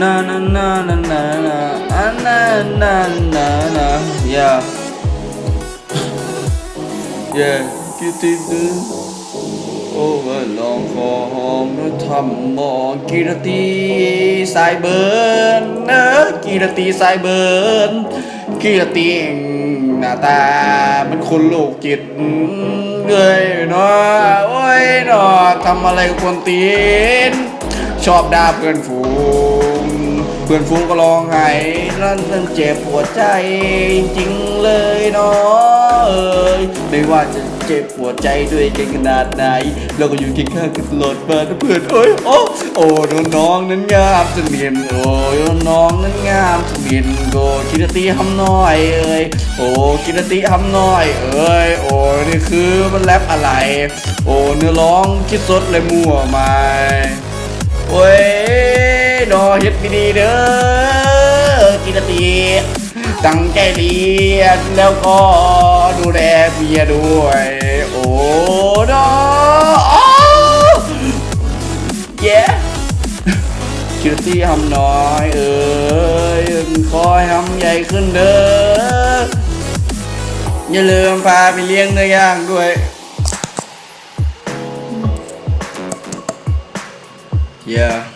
na na na na na na ah, na na na na yeah yeah คิดถึงโอ้ว่าลองขอหอมแล้วทำมองกีรตีสายเบิร์นเนอะกีรตีสายเบิร์นกีรตีหน้าตามันคนโลกจิตเลยเนาะโอ้ยเนาะทำอะไรกับคนตีน ชอบด่าเพื่อนฝูง พื่อนฝูงก็ร้องไห้นั่นนั่นเจ็บปวดใจจริงเลยเนาะเอ้ยไม่ว่าจะเจ็บปวดใจด้วยกันขนาดไหน เราก็อยู่เคียงข้างกันตลอดมานะเพื่อนเอ้ยโอ้โอ้น้องนั้นงามจังเนียนโอ้ยน้องนั้นงามจังเนียนโกกินตีทำน้อยเอ้ยโอ้กินตีทำน้อยเอ้ยโอ้นี่คือมันแรปอะไร โอ้เนื้อร้องคิดสดเลยมั่วไหมโอ้ย ดอเฮ็ดไม่ดีเด้อกินตีตั้งใจเรียนแล้วก็ดูแลเมียด้วย โอ้ดออ้าวเย้กินตีทำน้อยเอ้ยคอยทำใหญ่ขึ้นเด้ออย่าลืมพาไปเลี้ยงเนื้อย่างด้วย Yeah